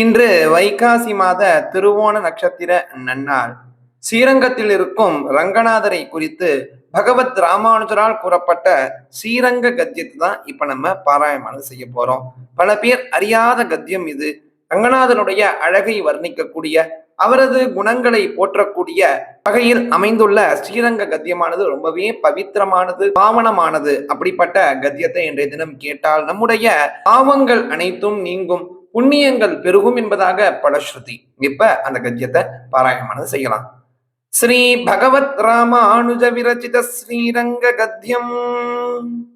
இன்று வைகாசி மாத திருவோண நட்சத்திர நன்னாள். ஸ்ரீரங்கத்தில் இருக்கும் ரங்கநாதரை குறித்து பகவத் ராமானுஜரால் கூறப்பட்ட ஸ்ரீரங்க கத்தியத்தை தான் இப்ப நம்ம பாராயணம் செய்ய போறோம். பல பேர் அறியாத கத்தியம் இது. ரங்கநாதனுடைய அழகை வர்ணிக்கக்கூடிய அவரது குணங்களை போற்றக்கூடிய வகையில் அமைந்துள்ள ஸ்ரீரங்க கத்தியமானது ரொம்பவே பவித்திரமானது பாவனமானது. அப்படிப்பட்ட கத்தியத்தை இன்றைய தினம் கேட்டால் நம்முடைய பாவங்கள் அனைத்தும் நீங்கும். புண்ணியங்கள் பெருகும் என்பதாக பலஸ்ருதி இப்ப அந்த கத்தியத்தை பாராயணமானது செய்யலாம் ஸ்ரீ பகவத் ராமானுஜ விரச்சித ஸ்ரீரங்க கத்தியம்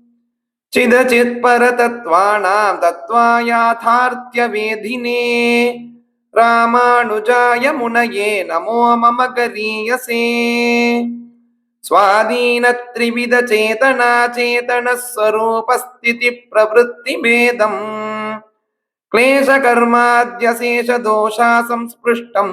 चिदचित् परतत्त्वानां तत्त्वायाथार्त्य वेधिने रामानुजाय मुनये नमो मम गरीयसे स्वाधीनत्रिविध चेतना चेतनः स्वरूपस्थितिप्रवृत्तिभेदम् क्लेशकर्माद्यशेषदोषा संस्पृष्टम्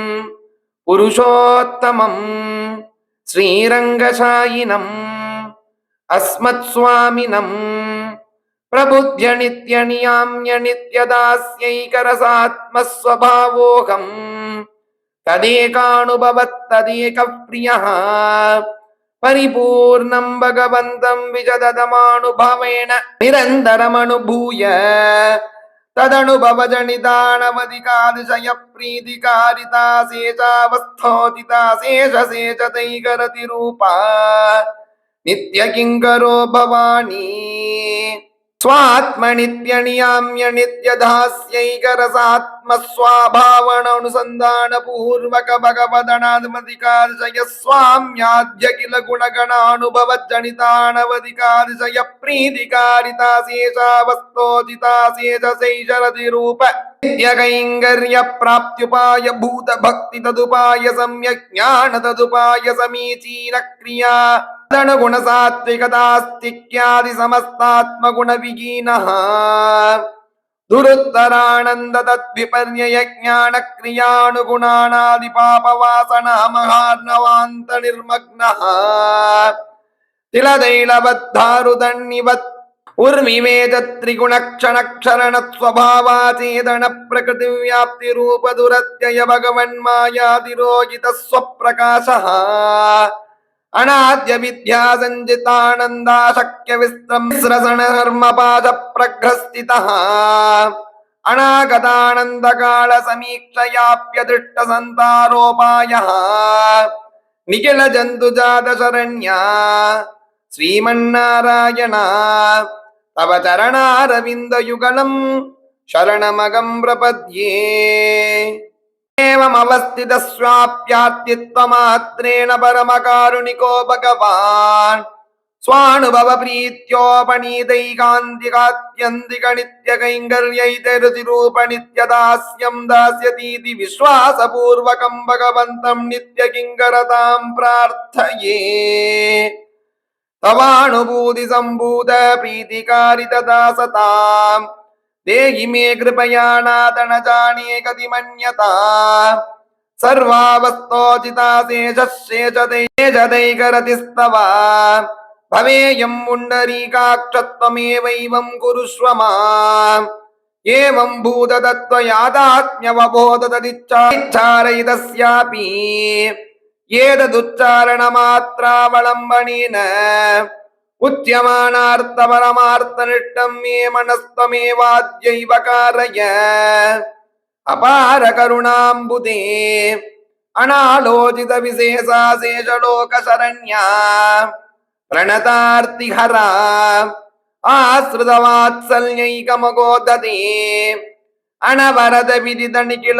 शौर्य पराक्रम सत्य काम सत्य संकल्प कृतित्व कृतज्ञतात्य संज्ञेय कल्याण गुण गणौघमगार्णवम् परब्रह्म भूतम् पुरुषोत्तमं श्रीरङ्गशायिनम् अस्मत्स्वामिनम् प्रबुद्ध्य नित्यनियाम्य नित्यदास्यैकरसात्मस्वभावोऽहम् तदेकानुभवत्तदेकः प्रियः परिपूर्णं भगवन्तं विजददमानुभवेन निरन्तरमनुभूय తదను భవజనిదానవధికాదిశయ ప్రీతికారితా శేషావస్థోదితా శేషశేషతైకరతి రూపా నిత్యకింకరో భవానీ స్వాత్మనిత్యనియామ్య నిత్యదాస్యైకరసాత్మస్వాభావణనుసంధానపూర్వక భగవదనాధికారిశయ స్వామ్యాద్య కిల గుణగణానుభవజనితానవధికారిశయ ప్రీతికారితాశేషావస్తోజితాశేషశైషరతిరూప నిత్యకైంగర్య ప్రాప్త్యుపాయ భూత భక్తి తదుపాయ సమ్యక్ జ్ఞాన తదుపాయ సమీచీన క్రియా तदनुगुण सात्विकतास्तिक्यादि समस्तात्मगुण विहीनः दुरुत्तरानन्द तद्विपर्यय ज्ञान क्रियानुगुणानादि पापवासना அநாத்ய வித்யா சஞ்சிதானந்தா சக்கிய விஸ்ரசன கர்மபாத பிரகிரஸ்திதா அநாகதானந்த கால சமீக்ஷயாப்யதிஷ்ட சந்தாரோபாய நிகில ஜந்து ஜாத சரண்யா ஸ்ரீமன்னாராயணா தவ சரணாரவிந்த யுகலம் சரணமகம் பிரபத்யே അവസ്ഥിത സ്വാപ്യാത്യത്വമാത്രേണ പരമകാരുണികോ ഭഗവാൻ സ്വാണുഭവ പ്രീത്യോപനീതൈകാന്തികാത്യന്തികണിത്യകൈങ്കര്യൈതരുതിരൂപണിത്യദാസ്യം ദാസ്യതീതി വിശ്വാസപൂർവകം ഭഗവന്തം നിത്യകിങ്കരതാം പ്രാർത്ഥയേ തവാണുഭൂതി സംഭൂത പ്രീതികാരിതദാസതാം देहि मे कृपया नादन जाने कति मन्यता सर्वावस्थोचिता शेषशेषदैकरतिस्तव भवेयं पुण्डरीकाक्षत्वमेवैवं कुरुष्व माम् एवं भूततत्त्वयादात्म्यवबोधतदिच्छारयितस्यापि एतदुच्चारणमात्रावलम्बनेन உச்சியமானார்த்தபரமார்த்தனிட்டம் மே மனஸ்தமேவாத்யைவகாரய அபார கருணாம்புதே. அனாலோதித விசேஷாசேஷலோக சரண்யா. பிரணதார்த்திஹரா ஆசிரிதவாத்சல்யைகமகோததே அனவரத விதித நிகில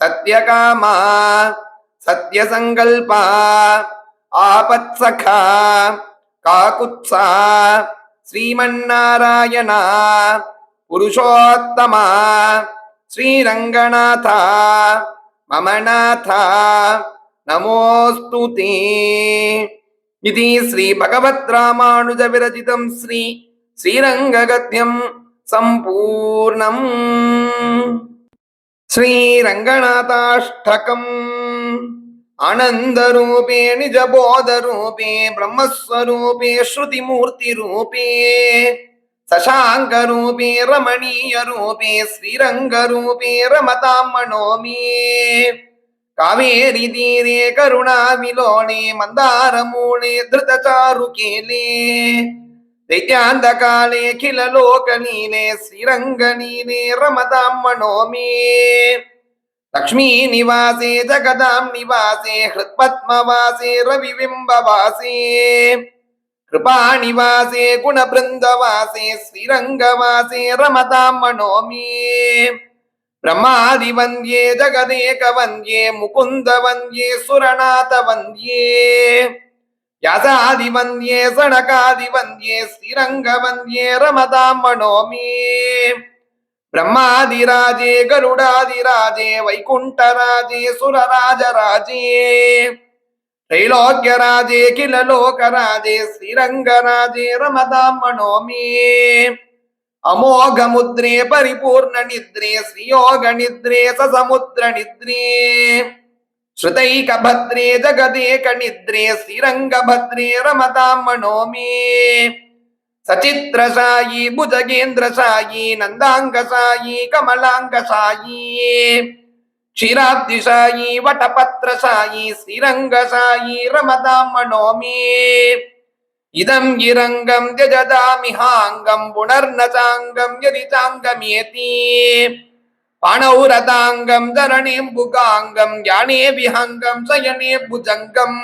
சத்யகாமா சத்யசங்கல்பா. ஆபத்சகா காகுத்சா ஸ்ரீமன்னாராயணா புருஷோத்தமா ஸ்ரீரங்கநாதா மமநாதா நமோஸ்து இது ஸ்ரீ பகவத் ராமானுஜ விரஜிதம் ஸ்ரீ ஸ்ரீரங்ககத்யம் சம்பூர்ணம். ஸ்ரீரங்கநாதாஷ்டகம். आनन्दरूपे निजबोधरूपे ब्रह्मस्वरूपे श्रुतिमूर्तिरूपे शशाङ्करूपे रमणीयरूपे श्रीरङ्गरूपे रमतां मनोमि कावेरी तीरे करुणाविलोणे मन्दारमूले धृतचारुकेले दैत्यान्तकाले किल लोकनीले श्रीरङ्गनीले रमतां मनोमि లక్ష్మీ నివాసే జగదాం నివాసే హృత్పద్మవాసే రవిబింబవాసే కృపానివాసే గుణబృందవాసే శ్రీరంగవాసే రమతాం మనోమి బ్రహ్మాదివంద్యే జగదేకవంద్యే ముకుందవంద్యే సురనాథవంద్యే వ్యాసాదివంద్యే సనకాదివంద్యే శ్రీరంగవంద్యే రమతాం మనోమి బ్రహ్మాదిరాజే గరుడాదిరాజే వైకుంఠరాజే సురరాజరాజే త్రైలోక్యరాజే కిల లోకరాజే శ్రీరంగరాజే రమదాం మనోమి అమోఘముద్రే పరిపూర్ణ నిద్రే శ్రీయోగ నిద్రే సముద్ర నిద్రే శ్రుతైక భద్రే జగదేక నిద్రే శ్రీరంగ భద్రే రమతాం మనోమి சச்சித்ரசாயி புஜகேந்திரசாயி நந்தாங்கசாயி கமலாங்கசாயி க்ஷீராப்திசாயி வடபத்ரசாயி ஸ்ரீரங்கசாயி ரமதாம் மனோமி இதம் இரங்கம் ஜஜதாமிஹாங்கம் புனர்நதாங்கம் யதி தாங்கமேதி பணௌரதாங்கம் தரணேம்புகாங்கம் யானே விஹாங்கம் சயனே புஜங்கம்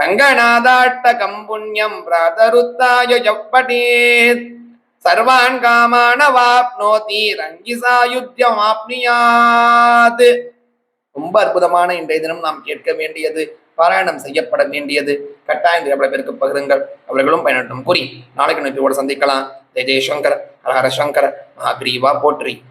ரங்கநாதாட்டகம் புண்ணியம் பிராதருத்தாய ஜப்படேத் சர்வான் காமானவாப்னோதி ரங்கி சாயுத்தியமாப்னியாத் ரொம்ப அற்புதமான இன்றைய தினம் நாம் கேட்க வேண்டியது பாராயணம் செய்யப்பட வேண்டியது. கட்டாயம் எவ்வளவு பேருக்கு பகிருங்கள். அவர்களும் பயனட்டும். கூறி நாளைக்கு நோக்கியோடு சந்திக்கலாம். ஜெய் ஜெய்சங்கர் ஹரஹர சங்கர் மகாபிரிவா போற்றி.